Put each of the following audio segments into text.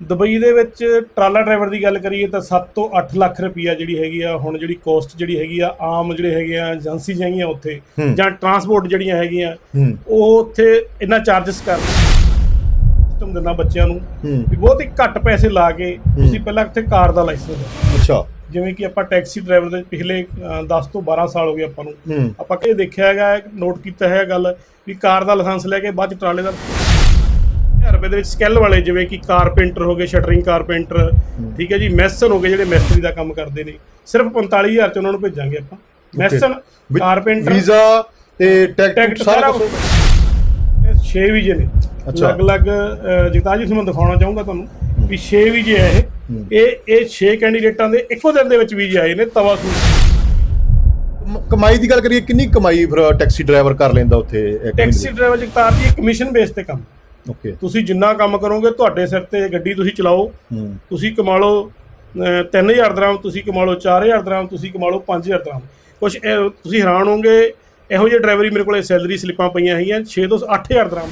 Dubai ਦੇ ਵਿੱਚ ਟਰਾਲਾ ਡਰਾਈਵਰ ਦੀ ਗੱਲ ਕਰੀਏ ਤਾਂ 7 ਤੋਂ 8 ਲੱਖ ਰੁਪਈਆ ਜਿਹੜੀ ਹੈਗੀ ਆ ਹੁਣ ਜਿਹੜੀ ਕੋਸਟ ਜਿਹੜੀ ਹੈਗੀ ਆ ਆਮ ਜਿਹੜੇ ਹੈਗੇ ਆ ਏਜੰਸੀ ਹੈਗੀਆਂ ਉੱਥੇ। ਜਾਂ ਟਰਾਂਸਪੋਰਟ ਜਿਹੜੀਆਂ ਹੈਗੀਆਂ ਉਹ ਉੱਥੇ ਇੰਨਾ ਚਾਰजेस ਕਰ ਸਿਸਟਮ ਦਿੰਦਾ ਬੱਚਿਆਂ ਨੂੰ। ਵੀ ਬਹੁਤ ਹੀ ਘੱਟ ਪੈਸੇ ਲਾ ਕੇ ਤੁਸੀਂ ਪਹਿਲਾਂ ਇੱਥੇ ਕਾਰ ਦਾ ਲਾਇਸੈਂਸ ਅੱਛਾ। ਜਿਵੇਂ ਕਿ ਆਪਾਂ ਟੈਕਸੀ ਡਰਾਈਵਰ ਦੇ ਪਿਛਲੇ ਅ, 10 ਤੋਂ 12 ਸਾਲ ਹੋ ਗਏ ਆਪਾਂ ਨੂੰ। ਆਪਾਂ ਇਹ ਦੇਖਿਆ ਹੈਗਾ ਨੋਟ ਕੀਤਾ ਹੈ ਗੱਲ ਵੀ ਕਾਰ ਦਾ ਲਾਇਸੈਂਸ ਲੈ ਕੇ ਬਾਅਦ ਚ ਟਰਾਲੇ ਦਾ 1000 ਰੁਪਏ ਦੇ ਵਿੱਚ ਸਕੈਲ ਵਾਲੇ ਜਿਵੇਂ ਕਿ ਕਾਰਪੈਂਟਰ ਹੋ ਗਏ ਸ਼ਟਰਿੰਗ ਕਾਰਪੈਂਟਰ ਠੀਕ ਹੈ ਜੀ ਮੈਸਨ ਹੋ ਗਏ ਜਿਹੜੇ ਮਿਸਤਰੀ ਦਾ ਕੰਮ ਕਰਦੇ ਨੇ। ਸਿਰਫ 45000 ਚ ਉਹਨਾਂ ਨੂੰ ਭੇਜਾਂਗੇ ਆਪਾਂ। ਮੈਸਨ ਕਾਰਪੈਂਟਰ ਵੀਜ਼ਾ ਤੇ ਟਿਕਟ ਸਾਰਾ ਕੁਝ 6 ਵੀਜ਼ੇ ਨੇ। ਅੱਛਾ। ਅਲੱਗ-ਅਲੱਗ ਅ, ਜਗਤਾਰ ਜੀ ਤੁਹਾਨੂੰ ਦਿਖਾਉਣਾ ਚਾਹੂੰਗਾ ਤੁਹਾਨੂੰ ਵੀ 6 ਵੀਜ਼ੇ ਆ। ਇਹ। ਇਹ ਇਹ 6 ਕੈਂਡੀਡੇਟਾਂ ਦੇ ਇੱਕੋ ਦਿਨ ਦੇ ਵਿੱਚ ਵੀਜ਼ੇ ਆਏ ਨੇ ਤਵਾ ਮ- ਕਮਾਈ ਦੀ ਗੱਲ ਕਰੀਏ ਕਿੰਨੀ ਕਮਾਈ ਫਿਰ ਟੈਕਸੀ ਡਰਾਈਵਰ ਕਰ ਲੈਂਦਾ ਉੱਥੇ ਟੈਕਸੀ ਡਰਾਈਵਰ ਜਗਤਾਰ ਜੀ ਕਮਿਸ਼ਨ ਬੇਸ ਤੇ ਕੰਮ। ਓਕੇ ਤੁਸੀਂ ਜਿੰਨਾ ਕੰਮ ਕਰੋਗੇ ਤੁਹਾਡੇ ਸਿਰ ਤੇ ਗੱਡੀ ਤੁਸੀਂ ਚਲਾਓ। ਹੂੰ। ਤੁਸੀਂ ਕਮਾ ਲਓ ਅਹ, 3000 ਦਰਾਮ ਤੁਸੀਂ ਕਮਾ ਲਓ 4000 ਦਰਾਮ ਤੁਸੀਂ ਕਮਾ ਲਓ 5000 ਦਰਾਮ। ਕੁਝ ਤੁਸੀਂ ਹੈਰਾਨ ਹੋਵੋਗੇ ਇਹੋ ਜਿਹੇ ਡਰਾਈਵਰ ਮੇਰੇ ਕੋਲੇ ਸੈਲਰੀ ਸਲਿੱਪਾਂ ਪਈਆਂ ਹੈਗੀਆਂ 6 ਤੋਂ 8000 ਦਰਾਮ।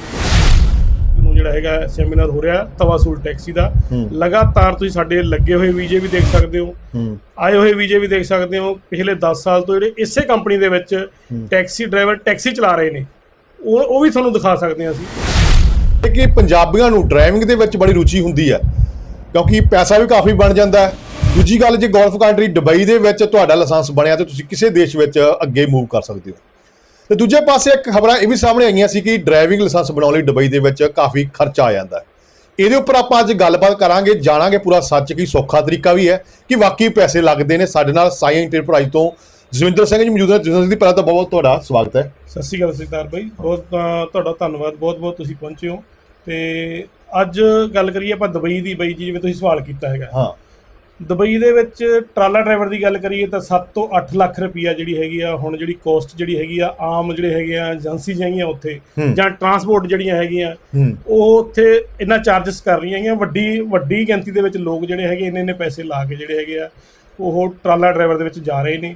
ਨੂੰ ਜਿਹੜਾ ਹੈਗਾ ਸੈਮੀਨਾਰ ਹੋ ਰਿਹਾ ਤਵਾਸੂਲ ਟੈਕਸੀ ਦਾ। ਲਗਾਤਾਰ ਤੁਸੀਂ ਸਾਡੇ ਲੱਗੇ ਹੋਏ ਵੀਜੇ ਵੀ ਦੇਖ ਸਕਦੇ ਹੋ। ਹੂੰ। ਆਏ ਹੋਏ ਵੀਜੇ ਵੀ ਦੇਖ ਸਕਦੇ ਹੋ। ਪਿਛਲੇ 10 ਸਾਲ ਤੋਂ ਜਿਹੜੇ ਇਸੇ ਕੰਪਨੀ ਦੇ ਵਿੱਚ ਟੈਕਸੀ ਡਰਾਈਵਰ ਟੈਕਸੀ ਚਲਾ ਰਹੇ ਨੇ। ਉਹ ਉਹ ਵੀ ਤੁਹਾਨੂੰ ਦਿਖਾ ਸਕਦੇ ਹਾਂ ਅਸੀਂ। ਕਿ ਪੰਜਾਬੀਆਂ ਨੂੰ ਡਰਾਈਵਿੰਗ ਦੇ ਵਿੱਚ ਬੜੀ ਰੁਚੀ ਹੁੰਦੀ ਹੈ, ਕਿਉਂਕਿ ਪੈਸਾ ਵੀ ਕਾਫੀ ਬਣ ਜਾਂਦਾ ਹੈ। ਦੂਜੀ ਗੱਲ, ਜੇ ਗੋਲਫ ਕੰਟਰੀ ਦੁਬਈ ਦੇ ਵਿੱਚ ਤੁਹਾਡਾ ਲਾਇਸੈਂਸ ਬਣਿਆ ਤੇ ਤੁਸੀਂ ਕਿਸੇ ਦੇਸ਼ ਵਿੱਚ ਅੱਗੇ ਮੂਵ ਕਰ ਸਕਦੇ ਹੋ। ਤੇ ਦੂਜੇ ਪਾਸੇ ਇੱਕ ਖਬਰਾਂ ਇਹ ਵੀ ਸਾਹਮਣੇ ਆਈਆਂ ਸੀ ਕਿ ਡਰਾਈਵਿੰਗ ਲਾਇਸੈਂਸ ਬਣਾਉਣ ਲਈ ਦੁਬਈ ਦੇ ਵਿੱਚ ਕਾਫੀ ਖਰਚਾ ਆ ਜਾਂਦਾ ਹੈ। ਇਹਦੇ ਉੱਪਰ ਆਪਾਂ ਅੱਜ ਗੱਲਬਾਤ ਕਰਾਂਗੇ, ਜਾਣਾਂਗੇ ਪੂਰਾ ਸੱਚ ਕੀ ਸੌਖਾ ਤਰੀਕਾ ਵੀ ਹੈ, ਕਿ ਵਾਕਈ ਪੈਸੇ ਲੱਗਦੇ ਨੇ। ਸਾਡੇ ਨਾਲ ਸਾਈ ਇੰਟਰਪ੍ਰਾਈਜ਼ ਤੋਂ ਜਸਵਿੰਦਰ ਸਿੰਘ ਜੀ ਮੌਜੂਦ ਨੇ। ਜਸਵਿੰਦਰ ਸਿੰਘ ਦੀ ਪਹਿਲਾਂ ਤਾਂ ਬਹੁਤ ਬਹੁਤ ਤੁਹਾਡਾ ਸਵਾਗਤ ਹੈ। ਸਤਿ ਸ਼੍ਰੀ ਅਕਾਲ ਸਰਦਾਰ ਭਾਈ ਬਹੁਤ ਤੁਹਾਡਾ ਧੰਨਵਾਦ। ਬਹੁਤ ਬਹੁਤ ਤੁਸੀਂ ਪਹੁੰਚੇ ਹੋ। ਤੇ ਅੱਜ ਗੱਲ ਕਰੀਏ ਆਪਾਂ ਦੁਬਈ ਦੀ ਬਾਈ ਜੀ ਜਿਵੇਂ ਤੁਸੀਂ ਸਵਾਲ ਕੀਤਾ ਹੈਗਾ। ਹਾਂ। ਦੁਬਈ ਦੇ ਵਿੱਚ ਟਰਾਲਾ ਡਰਾਈਵਰ ਦੀ ਗੱਲ ਕਰੀਏ ਤਾਂ 7 ਤੋਂ 8 ਲੱਖ ਰੁਪਈਆ ਜਿਹੜੀ ਹੈਗੀ ਆ ਹੁਣ ਜਿਹੜੀ ਕੋਸਟ ਜਿਹੜੀ ਹੈਗੀ ਆ ਆਮ ਜਿਹੜੇ ਹੈਗੇ ਆ ਏਜੰਸੀ ਹੈਗੀਆਂ ਉੱਥੇ। ਜਾਂ ਟਰਾਂਸਪੋਰਟ ਜਿਹੜੀਆਂ ਹੈਗੀਆਂ ਉਹ ਉੱਥੇ ਇੰਨਾ ਚਾਰजेस ਕਰ ਰਹੀਆਂ ਹੈਗੀਆਂ ਵੱਡੀ ਵੱਡੀ ਗਿਣਤੀ ਦੇ ਵਿੱਚ ਲੋਕ ਜਿਹੜੇ ਹੈਗੇ ਇੰਨੇ ਇੰਨੇ ਪੈਸੇ ਲਾ ਕੇ ਜਿਹੜੇ ਹੈਗੇ ਆ ਉਹ ਟਰਾਲਾ ਡਰਾਈਵਰ ਦੇ ਵਿੱਚ ਜਾ ਰਹੇ ਨੇ।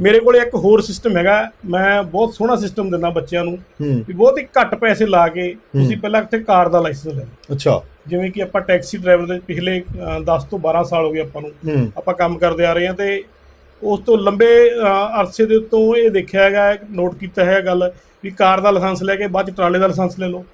ਮੇਰੇ ਕੋਲੇ ਇੱਕ ਹੋਰ ਸਿਸਟਮ ਹੈਗਾ। ਮੈਂ ਬਹੁਤ ਸੋਹਣਾ ਸਿਸਟਮ ਦਿੰਦਾ ਬੱਚਿਆਂ ਨੂੰ। ਵੀ ਬਹੁਤ ਹੀ ਘੱਟ ਪੈਸੇ ਲਾ ਕੇ ਤੁਸੀਂ ਪਹਿਲਾਂ ਇੱਥੇ ਕਾਰ ਦਾ ਲਾਇਸੈਂਸ ਲੈ ਲਓ। ਅੱਛਾ। ਜਿਵੇਂ ਕਿ ਆਪਾਂ ਟੈਕਸੀ ਡਰਾਈਵਰ ਦੇ ਪਿਛਲੇ ਅ, 10 ਤੋਂ 12 ਸਾਲ ਹੋ ਗਏ ਆਪਾਂ ਨੂੰ। ਆਪਾਂ ਕੰਮ ਕਰਦੇ ਆ ਰਹੇ ਹਾਂ ਤੇ ਉਸ ਤੋਂ ਲੰਬੇ ਅਰਸੇ ਦੇ ਉੱਤੋਂ ਇਹ ਦੇਖਿਆ ਹੈਗਾ ਨੋਟ ਕੀਤਾ ਹੈ ਗੱਲ ਵੀ ਕਾਰ ਦਾ ਲਾਇਸੈਂਸ ਲੈ ਕੇ ਬਾਅਦ ਚ ਟਰਾਲੇ ਦਾ ਲਾਇਸੈਂਸ ਲੈ ਲਓ।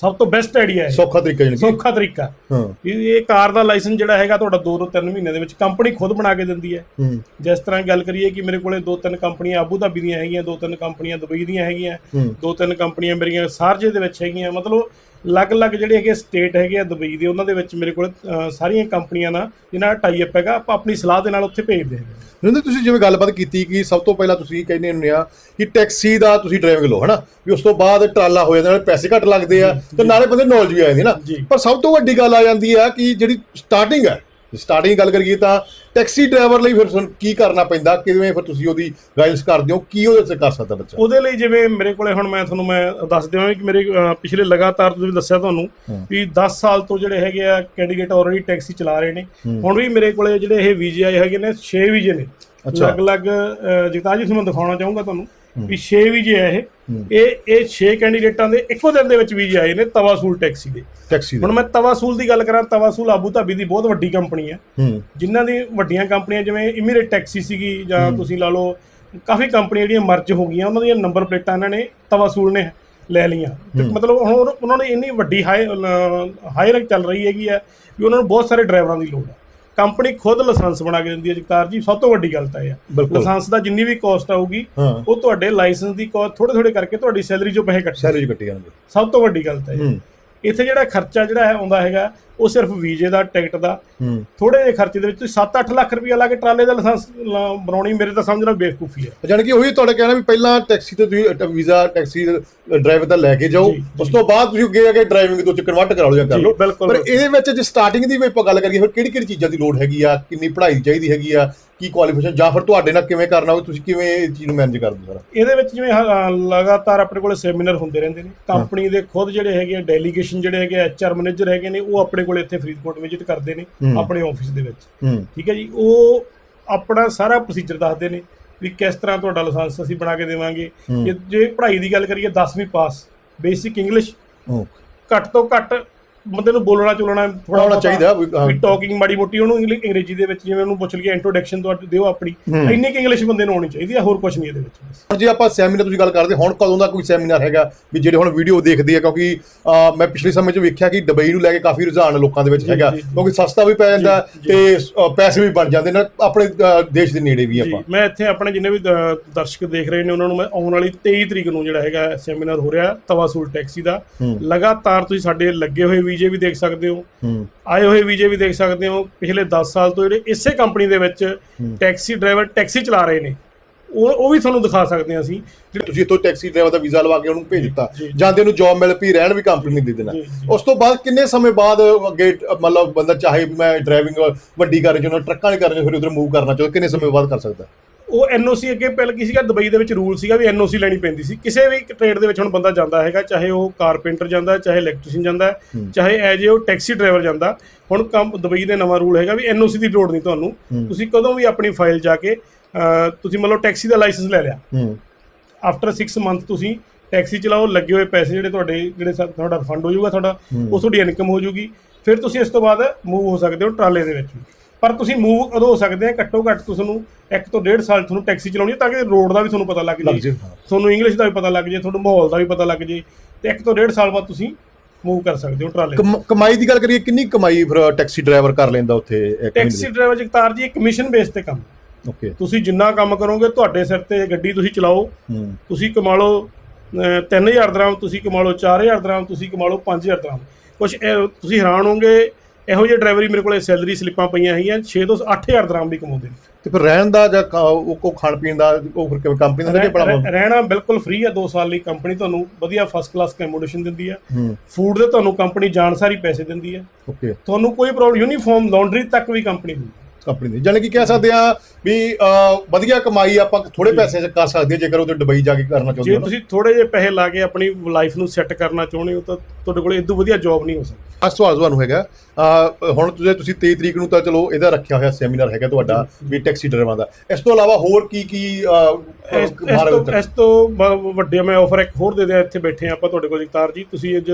ਸਭ ਤੋਂ ਬੈਸਟ ਆਈਡੀਆ ਹੈ ਸੌਖਾ ਤਰੀਕਾ ਜਾਣੀ ਕਿ ਸੌਖਾ ਤਰੀਕਾ। ਹਾਂ। ਇਹ ਇਹ ਕਾਰ ਦਾ ਲਾਇਸੈਂਸ ਜਿਹੜਾ ਹੈਗਾ ਤੁਹਾਡਾ 2 ਤੋਂ 3 ਮਹੀਨੇ ਦੇ ਵਿੱਚ ਕੰਪਨੀ ਖੁਦ ਬਣਾ ਕੇ ਦਿੰਦੀ ਹੈ। ਹੂੰ। ਜਿਸ ਤਰ੍ਹਾਂ ਗੱਲ ਕਰੀਏ ਕਿ ਮੇਰੇ ਕੋਲੇ ਦੋ ਤਿੰਨ ਕੰਪਨੀਆਂ ਆਬੂ ਧਾਬੀ ਦੀਆਂ ਹੈਗੀਆਂ ਦੋ ਤਿੰਨ ਕੰਪਨੀਆਂ ਦੁਬਈ ਦੀਆਂ ਹੈਗੀਆਂ ਹੂੰ। ਦੋ ਤਿੰਨ ਕੰਪਨੀਆਂ ਮੇਰੀਆਂ ਸਾਰਜੇ ਦੇ ਵਿੱਚ ਹੈਗੀਆਂ। ਮਤਲਬ ਅਲੱਗ-ਅਲੱਗ ਜਿਹੜੇ ਹੈਗੇ ਸਟੇਟ ਹੈਗੇ ਆ ਦੁਬਈ ਦੇ ਉਹਨਾਂ ਦੇ ਵਿੱਚ ਮੇਰੇ ਕੋਲ ਅ, ਸਾਰੀਆਂ ਕੰਪਨੀਆਂ ਨਾਲ ਜਿਨ੍ਹਾਂ ਦਾ ਟਾਈ ਅਪ ਹੈਗਾ ਆਪਾਂ ਆਪਣੀ ਸਲਾਹ ਦੇ ਨਾਲ ਉੱਥੇ ਭੇਜਦੇ ਹੈਗੇ ਰਿੰਦਰ ਤੁਸੀਂ ਜਿਵੇਂ ਗੱਲਬਾਤ ਕੀਤੀ ਕਿ ਸਭ ਤੋਂ ਪਹਿਲਾਂ ਤੁਸੀਂ ਕਹਿੰਦੇ ਹੁੰਦੇ ਆ ਕਿ ਟੈਕਸੀ ਦਾ ਤੁਸੀਂ ਡਰਾਈਵਿੰਗ ਲਓ ਹਨਾ? ਵੀ ਉਸ ਤੋਂ ਬਾਅਦ ਟਰਾਲਾ ਹੋ ਜਾਂਦਾ ਨਾਲੇ ਪੈਸੇ ਘੱਟ ਲੱਗਦੇ ਆ ਤੇ ਨਾਲੇ ਬੰਦੇ ਨੌਲੇਜ ਵੀ ਆ ਜਾਂਦੀ ਨਾ। ਜੀ। ਪਰ ਸਭ ਤੋਂ ਵੱਡੀ ਗੱਲ ਆ ਜਾਂਦੀ ਆ ਕਿ ਜਿਹੜੀ ਸਟਾਰਟਿੰਗ ਹੈ ਸਟਾਰਟਿੰਗ ਗੱਲ ਕਰੀਏ ਤਾਂ ਟੈਕਸੀ ਡਰਾਈਵਰ ਲਈ ਫਿਰ ਤੁਹਾਨੂੰ ਕੀ ਕਰਨਾ ਪੈਂਦਾ ਕਿਵੇਂ ਫਿਰ ਤੁਸੀਂ ਉਹਦੀ ਗਾਈਡੈਂਸ ਕਰਦੇ ਹੋ ਕੀ ਉਹਦੇ ਤੇ ਕਰ ਸਕਦਾ ਬੱਚਾ ਉਹਦੇ ਲਈ ਜਿਵੇਂ ਮੇਰੇ ਕੋਲੇ ਹੁਣ ਮੈਂ ਤੁਹਾਨੂੰ ਮੈਂ ਦੱਸ ਦੇਵਾਂ ਕਿ ਮੇਰੇ ਪਿਛਲੇ ਲਗਾਤਾਰ ਤੁਸੀਂ ਦੱਸਿਆ ਤੁਹਾਨੂੰ। ਵੀ 10 ਸਾਲ ਤੋਂ ਜਿਹੜੇ ਹੈਗੇ ਆ ਕੈਂਡੀਡੇਟ ਆਲਰੇਡੀ ਟੈਕਸੀ ਚਲਾ ਰਹੇ ਨੇ। ਹੁਣ ਵੀ ਮੇਰੇ ਕੋਲੇ ਜਿਹੜੇ ਇਹ ਵੀਜ਼ੇ ਆਏ ਹੈਗੇ ਨੇ 6 ਵੀਜ਼ੇ ਨੇ ਅੱਛਾ। ਅਲੱਗ-ਅਲੱਗ ਅ, ਜਗਤਾਰ ਜੀ ਤੁਹਾਨੂੰ ਦਿਖਾਉਣਾ ਚਾਹੂੰਗਾ ਤੁਹਾਨੂੰ। ਵੀ 6 ਵੀਜ਼ੇ ਆ ਇਹ। ਇਹ ਇਹ 6 ਕੈਂਡੀਡੇਟਾਂ ਦੇ ਇੱਕੋ ਦਿਨ ਦੇ ਵਿੱਚ ਵੀਜ਼ੇ ਆਏ ਨੇ ਤਵਾਸੂਲ ਟੈਕਸੀ ਦੇ। ਟੈਕਸੀ ਹੁਣ ਮੈਂ ਤਵਾਸੂਲ ਦੀ ਗੱਲ ਕਰਾਂ ਤਵਾਸੂਲ ਆਬੂ ਧਾਬੀ ਦੀ ਬਹੁਤ ਵੱਡੀ ਕੰਪਨੀ ਹੈ। ਜਿਨ੍ਹਾਂ ਦੀ ਵੱਡੀਆਂ ਕੰਪਨੀਆਂ ਜਿਵੇਂ ਇਮੀਰੇਟ ਟੈਕਸੀ ਸੀਗੀ ਜਾਂ ਤੁਸੀਂ ਲਾ ਲਓ ਕਾਫੀ ਕੰਪਨੀਆਂ ਜਿਹੜੀਆਂ ਮਰਜ ਹੋ ਗਈਆਂ ਉਹਨਾਂ ਦੀਆਂ ਨੰਬਰ ਪਲੇਟਾਂ ਇਹਨਾਂ ਨੇ ਤਵਾਸੂਲ ਨੇ ਲੈ ਲਈਆਂ। ਤੇ। ਮਤਲਬ ਹੁਣ ਉਹ- ਉਹਨਾਂ ਨੇ ਇੰਨੀ ਵੱਡੀ ਹਾਈ ਹਾਈ ਰੈਂਕ ਚੱਲ ਰਹੀ ਹੈਗੀ ਹੈ ਵੀ ਉਹਨਾਂ ਨੂੰ ਬਹੁਤ ਸਾਰੇ ਡਰਾਈਵਰਾਂ ਦੀ ਲੋੜ ਹੈ ਕੰਪਨੀ ਖੁਦ ਲਾਇਸੈਂਸ ਬਣਾ ਕੇ ਦਿੰਦੀ ਹੈ ਜਗਤਾਰ ਜੀ ਸਭ ਤੋਂ ਵੱਡੀ ਗੱਲ ਤਾਂ ਇਹ ਬਿਲਕੁਲ। ਲਾਇਸੈਂਸ ਦਾ ਜਿੰਨੀ ਵੀ ਕਾਸਟ ਆਊਗੀ ਹਾਂ। ਉਹ ਤੁਹਾਡੇ ਲਾਇਸੈਂਸ ਦੀ ਕਾਸਟ ਥੋੜੇ ਥੋੜੇ ਕਰਕੇ ਤੁਹਾਡੀ ਸੈਲਰੀ ਚੋਂ ਪੈਸੇ ਕੱਟ ਸੈਲਰੀ ਕੱਟੀ ਜਾਂਦੀ ਸਭ ਤੋਂ ਵੱਡੀ ਗੱਲ ਤਾਂ ਇਹ। ਹੂੰ। ਇੱਥੇ ਜਿਹੜਾ ਖਰਚਾ ਜਿਹੜਾ ਹੈ ਆਉਂਦਾ ਹੈਗਾ ਉਹ ਸਿਰਫ ਵੀਜ਼ੇ ਦਾ ਟਿਕਟ ਦਾ। ਥੋੜੇ ਜਿਹੇ ਖਰਚੇ ਦੇ ਵਿੱਚ ਤੁਸੀਂ 7-8 ਲੱਖ ਰੁਪਇਆ ਲਾ ਕੇ ਟਰਾਲੇ ਦਾ ਲਾਇਸੈਂਸ ਬਣਾਉਣੀ ਮੇਰੇ ਤਾਂ ਸਮਝਣਾ ਬੇਵਕੂਫੀ ਹੈ। ਜਾਣੀ ਕਿ ਉਹੀ ਤੁਹਾਡਾ ਕਹਿਣਾ ਵੀ ਪਹਿਲਾਂ ਟੈਕਸੀ ਤੇ ਤੁਸੀਂ ਵੀਜ਼ਾ ਟੈਕਸੀ ਡਰਾਈਵਰ ਦਾ ਲੈ ਕੇ ਜਾਓ। ਉਸ ਤੋਂ ਬਾਅਦ ਤੁਸੀਂ ਅੱਗੇ ਕੇ ਡਰਾਈਵਿੰਗ ਤੋਂ ਕਨਵਰਟ ਕਰਾ ਲਓ ਜਾਂ ਕਰ ਲਓ। ਪਰ। ਇਹਦੇ ਵਿੱਚ ਜੇ ਸਟਾਰਟਿੰਗ ਦੀ ਵੀ ਆਪਾਂ ਗੱਲ ਕਰੀਏ ਫਿਰ ਕਿਹੜੀ ਕਿਹੜੀ ਚੀਜ਼ਾਂ ਦੀ ਲੋੜ ਹੈਗੀ ਆ? ਕਿੰਨੀ ਪੜ੍ਹਾਈ ਚਾਹੀਦੀ ਹੈਗੀ ਆ? ਕੀ ਕੁਆਲੀਫਿਕੇਸ਼ਨ ਜਾਂ ਫਿਰ ਤੁਹਾਡੇ ਨਾਲ ਕਿਵੇਂ ਕਰਨਾ ਹੋਵੇ ਤੁਸੀਂ ਕਿਵੇਂ ਇਹ ਚੀਜ਼ ਨੂੰ ਮੈਨੇਜ ਕਰਦੇ ਹੋ ਸਾਰਾ? ਇਹਦੇ ਵਿੱਚ ਜਿਵੇਂ ਹ- ਲਗਾਤਾਰ ਆਪਣੇ ਕੋਲੇ ਸੈਮੀਨਾਰ ਹੁੰਦੇ ਰਹਿੰਦੇ ਨੇ। ਕੰਪਨੀ ਦੇ ਖੁਦ ਜਿਹੜੇ ਹੈਗੇ ਆ ਡੈਲੀਗੇਸ਼ਨ ਜਿਹੜੇ ਹੈਗੇ ਐਚਆਰ ਮੈਨੇਜਰ ਹੈਗੇ ਨੇ ਉਹ ਆਪਣੇ ਕੋਲੇ ਇੱਥੇ ਫਰੀਦਕੋਟ ਵਿਜ਼ਿਟ ਕਰਦੇ ਨੇ ਹੂੰ। ਆਪਣੇ ਆਫਿਸ ਦੇ ਵਿੱਚ। ਹੂੰ। ਠੀਕ ਹੈ ਜੀ? ਉਹ ਆਪਣਾ ਸਾਰਾ ਪ੍ਰੋਸੀਜਰ ਦੱਸਦੇ ਨੇ ਵੀ ਕਿਸ ਤਰ੍ਹਾਂ ਤੁਹਾਡਾ ਲਾਇਸੈਂਸ ਅਸੀਂ ਬਣਾ ਕੇ ਦੇਵਾਂਗੇ। ਹੂੰ। ਜੇ- ਜੇ ਪੜ੍ਹਾਈ ਦੀ ਗੱਲ ਕਰੀਏ 10ਵੀਂ ਪਾਸ ਬੇਸਿਕ ਇੰਗਲਿਸ਼ ਹੂੰ ਘੱਟ ਤੋਂ ਘੱਟ ਬੰਦੇ ਨੂੰ ਬੋਲਣਾ ਚੁਲਣਾ ਥੋੜਾ ਆਉਣਾ ਚਾਹੀਦਾ, ਵੀ, ਹਾਂ। ਵੀ ਟਾਕਿੰਗ ਮਾੜੀ ਮੋਟੀ ਉਹਨੂੰ ਇੰਗਲਿ- ਅੰਗਰੇਜ਼ੀ ਦੇ ਵਿੱਚ ਜਿਵੇਂ ਉਹਨੂੰ ਪੁੱਛ ਲਈਏ ਇੰਟਰੋਡਕਸ਼ਨ ਤੁਹਾਡੀ ਦਿਓ ਆਪਣੀ। ਇੰਨੀ ਕਿ ਇੰਗਲਿਸ਼ ਬੰਦੇ ਨੂੰ ਆਉਣੀ ਚਾਹੀਦੀ ਹੈ ਹੋਰ ਕੁਝ ਨਹੀਂ ਇਹਦੇ ਵਿੱਚ। ਬਸ ਹੁਣ ਜੇ ਆਪਾਂ ਸੈਮੀਨਾਰ ਤੁਸੀਂ ਗੱਲ ਕਰਦੇ ਹੁਣ ਕਦੋਂ ਦਾ ਕੋਈ ਸੈਮੀਨਾਰ ਹੈਗਾ ਵੀ ਜਿਹੜੇ ਹੁਣ ਵੀਡੀਓ ਦੇਖਦੇ ਆ ਕਿਉਂਕਿ ਅਹ, ਮੈਂ ਪਿਛਲੇ ਸਮੇਂ 'ਚ ਵੇਖਿਆ ਕਿ ਦੁਬਈ ਨੂੰ ਲੈ ਕੇ ਕਾਫੀ ਰੁਝਾਨ ਲੋਕਾਂ ਦੇ ਵਿੱਚ ਹੈਗਾ। ਜੀ, ਜੀ। ਕਿਉਂਕਿ ਸਸਤਾ ਵੀ ਪੈ ਜਾਂਦਾ ਤੇ ਅਹ, ਪੈਸੇ ਵੀ ਬਣ ਜਾਂਦੇ ਨੇ ਆਪਣੇ ਅਹ, ਦੇਸ਼ ਦੇ ਨੇੜੇ ਵੀ ਜੀ ਆਪਾਂ। ਮੈਂ ਇੱਥੇ ਆਪਣੇ ਜਿੰਨੇ ਵੀ ਦ- ਦਰਸ਼ਕ ਦੇਖ ਰਹੇ ਨੇ ਉਹਨਾਂ ਨੂੰ ਮੈਂ ਆਉਣ ਵਾਲੀ 23 ਤਰੀਕ ਨੂੰ ਜਿਹੜਾ ਹੈਗਾ ਸੈਮੀਨਾਰ ਹੋ ਰਿਹਾ ਤਵਾਸੂਲ ਟੈਕਸੀ ਦਾ। ਲਗਾਤਾਰ ਤੁਸੀਂ ਸਾਡੇ ਲੱਗੇ ਹੋਏ ਵੀਜੇ ਵੀ ਦੇਖ ਸਕਦੇ ਹੋ। ਆਏ ਹੋਏ ਵੀਜੇ ਵੀ ਦੇਖ ਸਕਦੇ ਹੋ। ਪਿਛਲੇ 10 ਸਾਲ ਤੋਂ ਜਿਹੜੇ ਇਸੇ ਕੰਪਨੀ ਦੇ ਵਿੱਚ ਟੈਕਸੀ ਡਰਾਈਵਰ ਟੈਕਸੀ ਚਲਾ ਰਹੇ ਨੇ। ਉਹ ਉਹ ਵੀ ਤੁਹਾਨੂੰ ਦਿਖਾ ਸਕਦੇ ਹਾਂ ਅਸੀਂ। ਤੁਸੀਂ ਇੱਥੋਂ ਟੈਕਸੀ ਡਰਾਈਵਰ ਦਾ ਵੀਜ਼ਾ ਲਵਾ ਕੇ ਉਹਨੂੰ ਭੇਜ ਦਿੱਤਾ ਜੀ, ਜੀ। ਜਾਂਦੇ ਨੂੰ ਜੌਬ ਮਿਲ ਪਈ ਰਹਿਣ ਵੀ ਕੰਪਨੀ ਦੇ ਦੇਣਾ। ਜੀ, ਜੀ। ਉਸ ਤੋਂ ਬਾਅਦ ਕਿੰਨੇ ਸਮੇਂ ਬਾਅਦ ਅੱਗੇ ਮਤਲਬ ਬੰਦਾ ਚਾਹੇ ਮੈਂ ਡਰਾਈਵਿੰਗ ਵੱਡੀ ਕਰ ਚਾਹੁੰਦਾ ਟਰੱਕਾਂ ਨਹੀਂ ਕਰਨੇ ਫਿਰ ਉਧਰ ਮੂਵ ਕਰਨਾ ਚਾਹੁੰਦਾ ਕਿੰਨੇ ਸਮੇਂ ਬਾਅਦ ਕਰ ਸਕਦਾ? ਉਹ ਐਨਓਸੀ ਅੱਗੇ ਪਹਿਲਾਂ ਕੀ ਸੀਗਾ ਦੁਬਈ ਦੇ ਵਿੱਚ ਰੂਲ ਸੀਗਾ ਵੀ ਐਨਓਸੀ ਲੈਣੀ ਪੈਂਦੀ ਸੀ। ਕਿਸੇ ਵੀ ਟ੍ਰੇਡ ਦੇ ਵਿੱਚ ਹੁਣ ਬੰਦਾ ਜਾਂਦਾ ਹੈਗਾ ਚਾਹੇ ਉਹ ਕਾਰਪੈਂਟਰ ਜਾਂਦਾ ਚਾਹੇ ਇਲੈਕਟ੍ਰੀਸ਼ੀਅਨ ਜਾਂਦਾ ਚਾਹੇ ਐਜ ਉਹ ਟੈਕਸੀ ਡਰਾਈਵਰ ਜਾਂਦਾ ਹੁਣ ਕੰਮ ਦੁਬਈ ਦੇ ਨਵਾਂ ਰੂਲ ਹੈਗਾ ਵੀ ਐਨਓਸੀ ਦੀ ਲੋੜ ਨਹੀਂ ਤੁਹਾਨੂੰ। ਤੁਸੀਂ ਕਦੋਂ ਵੀ ਆਪਣੀ ਫਾਈਲ ਜਾ ਕੇ ਤੁਸੀਂ ਮਤਲਬ ਟੈਕਸੀ ਦਾ ਲਾਇਸੈਂਸ ਲੈ ਲਿਆ। ਆਫਟਰ 6 ਮੰਥ ਤੁਸੀਂ ਟੈਕਸੀ ਚਲਾਓ ਲੱਗੇ ਹੋਏ ਪੈਸੇ ਜਿਹੜੇ ਤੁਹਾਡੇ ਜਿਹੜੇ ਤੁਹਾਡਾ ਰਿਫੰਡ ਹੋ ਜਾਊਗਾ ਤੁਹਾਡਾ ਉਹ ਤੁਹਾਡੀ ਇਨਕਮ ਹੋ ਜਾਊਗੀ ਫਿਰ ਤੁਸੀਂ ਇਸ ਤੋਂ ਬਾਅਦ ਮੂਵ ਹੋ ਸਕਦੇ ਹੋ ਟਰਾਲੇ ਦੇ ਵਿੱਚ। ਪਰ ਤੁਸੀਂ ਮੂਵ ਉਦੋਂ ਹੋ ਸਕਦੇ ਆ? ਘੱਟੋ ਘੱਟ ਤੁਹਾਨੂੰ ਇੱਕ ਤੋਂ ਡੇਢ ਸਾਲ ਤੁਹਾਨੂੰ ਟੈਕਸੀ ਚਲਾਉਣੀ ਹੈ ਤਾਂ ਕਿ ਰੋਡ ਦਾ ਵੀ ਤੁਹਾਨੂੰ ਪਤਾ ਲੱਗ ਜੇ। ਤੁਹਾਨੂੰ ਇੰਗਲਿਸ਼ ਦਾ ਵੀ ਪਤਾ ਲੱਗ ਜੇ ਤੁਹਾਨੂੰ ਮਾਹੌਲ ਦਾ ਵੀ ਪਤਾ ਲੱਗ ਜੇ। ਤੇ ਇੱਕ ਤੋਂ ਡੇਢ ਸਾਲ ਬਾਅਦ ਤੁਸੀਂ ਮੂਵ ਕਰ ਸਕਦੇ ਹੋ ਟਰਾਲੇ ਕਮ- ਕਮਾਈ ਦੀ ਗੱਲ ਕਰੀਏ ਕਿੰਨੀ ਕਮਾਈ ਫਿਰ ਟੈਕਸੀ ਡਰਾਈਵਰ ਕਰ ਲੈਂਦਾ ਉੱਥੇ ਟੈਕਸੀ ਡਰਾਈਵਰ ਜਗਤਾਰ ਜੀ ਕਮਿਸ਼ਨ ਬੇਸ ਤੇ ਕੰਮ? ਓਕੇ ਤੁਸੀਂ ਜਿੰਨਾ ਕੰਮ ਕਰੋਗੇ ਤੁਹਾਡੇ ਸਿਰ ਤੇ ਗੱਡੀ ਤੁਸੀਂ ਚਲਾਓ। ਤੁਸੀਂ ਕਮਾ ਲਓ 3000 ਦਰਾਮ ਤੁਸੀਂ ਕਮਾ ਲਓ 4000 ਦਰਾਮ ਤੁਸੀਂ ਕਮਾ ਲਓ 5000 ਦਰਾਮ। ਕੁਝ ਤੁਸੀਂ ਹੈਰਾਨ ਹੋਵੋਗੇ ਇਹੋ ਜਿਹੇ ਡਰਾਈਵਰ ਹੀ ਮੇਰੇ ਕੋਲੇ ਸੈਲਰੀ ਸਲਿੱਪਾਂ ਪਈਆਂ ਹੈਗੀਆਂ 6 ਤੋਂ 8000 ਦਰਾਮ ਵੀ ਕਮਾਉਂਦੇ ਨੇ। ਤੇ ਫਿਰ ਰਹਿਣ ਦਾ ਜਾਂ ਕ- ਉਹ ਕੋ ਖਾਣ ਪੀਣ ਦਾ ਉਹ ਫਿਰ ਕਿਵੇਂ ਕੰਪਨੀ ਦਾ ਕਿ ਬੜਾ ਰਹਿ- ਰਹਿਣਾ ਬਿਲਕੁਲ ਫ੍ਰੀ ਹੈ 2 ਸਾਲ ਲਈ ਕੰਪਨੀ ਤੁਹਾਨੂੰ ਵਧੀਆ ਫਸਟ ਕਲਾਸ ਕੈਮੋਡੇਸ਼ਨ ਦਿੰਦੀ ਹੈ ਹੂੰ। ਫੂਡ ਦੇ ਤੁਹਾਨੂੰ ਕੰਪਨੀ ਜਾਣ ਸਾਰੀ ਪੈਸੇ ਦਿੰਦੀ ਹੈ ਓਕੇ ਤੁਹਾਨੂੰ ਕੋਈ ਪ੍ਰੋਬਲਮ ਯੂਨੀਫਾਰਮ ਲਾਂਡਰੀ ਤੱਕ ਵੀ ਕੰਪਨੀ ਦਿੰਦੀ ਕੰਪਨੀ ਦੀ। ਜਾਣੀ ਕਿ ਕਹਿ ਸਕਦੇ ਆ ਵੀ ਵਧੀਆ ਕਮਾਈ ਆਪਾਂ ਥੋੜੇ ਪੈਸੇ ਚ ਕਰ ਸਕਦੇ ਜੇਕਰ ਉਹ ਦੁਬਈ ਜਾ ਕੇ ਕਰਨਾ ਚਾਹੁੰਦੇ ਜੇ ਹੋ। ਤੁਸੀਂ ਥੋੜੇ ਜਿਹੇ ਪੈਸੇ ਲਾ ਕੇ ਆਪਣੀ ਲਾਈਫ ਨੂੰ ਸੈੱਟ ਕਰਨਾ ਚਾਹੁੰਦੇ ਹੋ ਤਾਂ ਤੁਹਾਡੇ ਕੋਲ ਇਦੋਂ ਵਧੀਆ ਜੌਬ ਨਹੀਂ ਹੋ ਸਕਦੀ। ਅੱਜ ਸਵਾਲ ਤੁਹਾਨੂੰ ਹੈਗਾ। ਹੁਣ ਤੁਸੀਂ ਤੁਸੀਂ 23 ਤਰੀਕ ਨੂੰ ਤਾਂ ਚਲੋ ਇਹਦਾ ਰੱਖਿਆ ਹੋਇਆ ਸੈਮੀਨਾਰ ਹੈਗਾ ਤੁਹਾਡਾ ਵੀ ਟੈਕਸੀ ਡਰਾਈਵਰਾਂ ਦਾ। ਇਸ ਤੋਂ ਇਲਾਵਾ ਹੋਰ ਕੀ ਕੀ ਇਸ ਤੋਂ ਵੱਡੇ ਮੈਂ ਆਫਰ ਇੱਕ ਹੋਰ ਦੇ ਦਿਆਂ ਇੱਥੇ ਬੈਠੇ ਆਪਾਂ ਤੁਹਾਡੇ ਕੋਲ ਜਗਤਾਰ ਜੀ। ਤੁਸੀਂ ਅੱਜ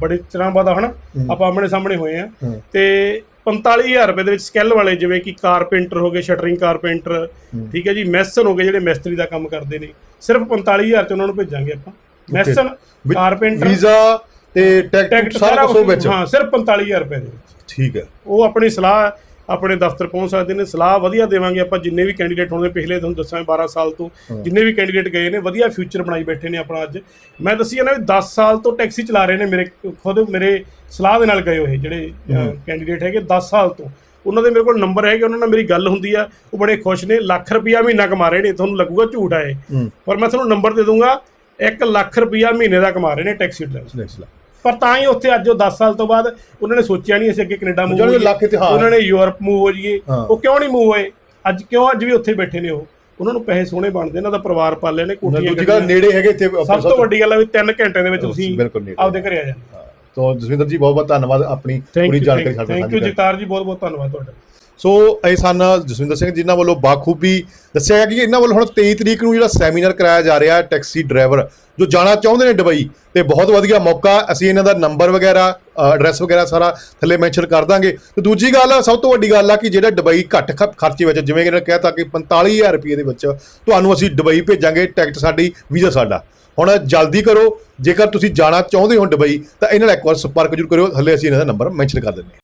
ਬੜੇ ਚਿਰਾਂ ਬਾਅਦ ਹਨਾ? ਆਪਾਂ ਆਮਣੇ ਸਾਹਮਣੇ ਹੋਏ ਆ। ਤੇ 45000 ਰੁਪਏ ਦੇ ਵਿੱਚ ਸਕਿੱਲ ਵਾਲੇ ਜਿਵੇਂ ਕਿ ਕਾਰਪੈਂਟਰ ਹੋ ਗਏ ਸ਼ਟਰਿੰਗ ਕਾਰਪੈਂਟਰ ਠੀਕ ਹੈ ਜੀ ਮੈਸਨ ਹੋ ਗਏ ਜਿਹੜੇ ਮਿਸਤਰੀ ਦਾ ਕੰਮ ਕਰਦੇ ਨੇ। ਸਿਰਫ 45000 ਚ ਉਹਨਾਂ ਨੂੰ ਭੇਜਾਂਗੇ ਆਪਾਂ। ਮੈਸਨ ਕਾਰਪੈਂਟਰ ਵੀਜ਼ਾ ਤੇ ਟਿਕਟ ਟਿਕਟ ਸਾਰਾ ਕੁਝ ਵਿੱਚ। ਹਾਂ ਸਿਰਫ 45000 ਰੁਪਏ ਦੇ ਵਿੱਚ। ਠੀਕ ਹੈ। ਉਹ ਆਪਣੀ ਸਲਾਹ ਆਪਣੇ ਦਫ਼ਤਰ ਪਹੁੰਚ ਸਕਦੇ ਨੇ ਸਲਾਹ ਵਧੀਆ ਦੇਵਾਂਗੇ ਆਪਾਂ ਜਿੰਨੇ ਵੀ ਕੈਂਡੀਡੇਟ ਹੋਣਗੇ ਪਿਛਲੇ ਤੁਹਾਨੂੰ ਦੱਸਾਂ 12 ਸਾਲ ਤੋਂ ਜਿੰਨੇ ਵੀ ਕੈਂਡੀਡੇਟ ਗਏ ਨੇ ਵਧੀਆ ਫਿਊਚਰ ਬਣਾਈ ਬੈਠੇ ਨੇ ਆਪਣਾ ਅੱਜ। ਮੈਂ ਦੱਸੀ ਜਾਂਦਾ ਵੀ 10 ਸਾਲ ਤੋਂ ਟੈਕਸੀ ਚਲਾ ਰਹੇ ਨੇ ਮੇਰੇ ਖੁਦ ਮੇਰੇ ਸਲਾਹ ਦੇ ਨਾਲ ਗਏ ਹੋਏ ਜਿਹੜੇ ਕੈਂਡੀਡੇਟ ਹੈਗੇ 10 ਸਾਲ ਤੋਂ। ਉਹਨਾਂ ਦੇ ਮੇਰੇ ਕੋਲ ਨੰਬਰ ਹੈਗੇ ਉਹਨਾਂ ਨਾਲ ਮੇਰੀ ਗੱਲ ਹੁੰਦੀ ਆ ਉਹ ਬੜੇ ਖੁਸ਼ ਨੇ ਲੱਖ ਰੁਪਿਆ ਮਹੀਨਾ ਕਮਾ ਰਹੇ ਨੇ ਤੁਹਾਨੂੰ ਲੱਗੂਗਾ ਝੂਠ ਆ ਇਹ। ਹੂੰ। ਪਰ ਮੈਂ ਤੁਹਾਨੂੰ ਨੰਬਰ ਦੇ ਦੂੰਗਾ 1 ਲੱਖ ਰੁਪਿਆ ਮਹੀਨੇ ਦਾ ਕਮਾ ਰਹੇ ਨੇ ਟੈਕਸੀ ਡਰਾਈਵਰ ਪਰ ਤਾਂ ਹੀ ਉੱਥੇ ਅੱਜ ਉਹ 10 ਸਾਲ ਤੋਂ ਬਾਅਦ ਉਹਨਾਂ ਨੇ ਸੋਚਿਆ ਨਹੀਂ ਅਸੀਂ ਅੱਗੇ ਕੈਨੇਡਾ ਮੂਵ ਜਾਣੀ ਲੱਖ ਤੇ ਹਾਂ। ਉਹਨਾਂ ਨੇ ਯੂਰਪ ਮੂਵ ਹੋ ਜਾਈਏ। ਉਹ ਕਿਉਂ ਨਹੀਂ ਮੂਵ ਹੋਏ ਅੱਜ ਕਿਉਂ ਅੱਜ ਵੀ ਉੱਥੇ ਬੈਠੇ ਨੇ ਉਹ ਉਹਨਾਂ ਨੂੰ ਪੈਸੇ ਸੋਹਣੇ ਬਣਦੇ ਇਹਨਾਂ ਦਾ ਪਰਿਵਾਰ ਪਾਲੇ ਨੇ ਕੋਠੀਆਂ ਦੂਜੀ ਗੱਲ ਨੇੜੇ ਹੈਗੇ ਇੱਥੇ ਸਭ ਤੋਂ ਵੱਡੀ ਗੱਲ ਹੈ ਵੀ 3 ਘੰਟੇ ਦੇ ਵਿੱਚ ਤੁਸੀਂ ਆਪਦੇ ਘਰੇ ਆ ਜਾਂਦੇ ਹਾਂ। ਤਾਂ ਜਸਵਿੰਦਰ ਜੀ ਬਹੁਤ ਬਹੁਤ ਧੰਨਵਾਦ ਆਪਣੀ ਪੂਰੀ ਜਾਣਕਾਰੀ ਸਾਡੇ ਨਾਲ ਥੈਂਕ ਯੂ। ਜਗਤਾਰ ਜੀ ਬਹੁਤ ਬਹੁਤ ਧੰਨਵਾਦ ਤੁਹਾਡਾ ਸੋ ਇਹ ਸਨ ਜਸਵਿੰਦਰ ਸਿੰਘ ਜਿਨ੍ਹਾਂ ਵੱਲੋਂ ਬਾਖੂਬੀ ਦੱਸਿਆ ਗਿਆ ਕਿ ਇਹਨਾਂ ਵੱਲੋਂ ਹੁਣ 23 ਤਰੀਕ ਨੂੰ ਜਿਹੜਾ ਸੈਮੀਨਾਰ ਕਰਾਇਆ ਜਾ ਰਿਹਾ ਹੈ ਟੈਕਸੀ ਡਰਾਈਵਰ, ਜੋ ਜਾਣਾ ਚਾਹੁੰਦੇ ਨੇ ਦੁਬਈ ਤੇ ਬਹੁਤ ਵਧੀਆ ਮੌਕਾ, ਅਸੀਂ ਇਹਨਾਂ ਦਾ ਨੰਬਰ ਵਗੈਰਾ ਐਡਰੈਸ ਵਗੈਰਾ ਸਾਰਾ ਥੱਲੇ ਮੈਂਸ਼ਨ ਕਰ ਦਾਂਗੇ। ਤੇ ਦੂਜੀ ਗੱਲ ਸਭ ਤੋਂ ਵੱਡੀ ਗੱਲ ਆ ਕਿ ਜਿਹੜਾ ਦੁਬਈ ਘੱਟ ਖ- ਖਰਚੇ ਵਿੱਚ, ਜਿਵੇਂ ਕਿ ਇਹਨਾਂ ਨੇ ਕਹਿਤਾ ਕਿ 45000 ਰੁਪਏ ਦੇ ਵਿੱਚ ਤੁਹਾਨੂੰ ਅਸੀਂ ਦੁਬਈ ਭੇਜਾਂਗੇ ਟਿਕਟ ਸਾਡੀ, ਵੀਜ਼ਾ ਸਾਡਾ। ਹੁਣ ਜਲਦੀ ਕਰੋ, ਜੇਕਰ ਤੁਸੀਂ ਜਾਣਾ ਚਾਹੁੰਦੇ ਹੋ ਦੁਬਈ, ਤਾਂ ਇਹਨਾਂ ਨਾਲ ਇੱਕ ਵਾਰ ਸੰਪਰਕ ਜ਼ਰੂਰ ਕਰਿਓ, ਥੱਲੇ ਅਸੀਂ ਇਹਨਾਂ ਦਾ ਨੰਬਰ ਮੈਂਸ਼ਨ ਕਰ ਦਿੰਦੇ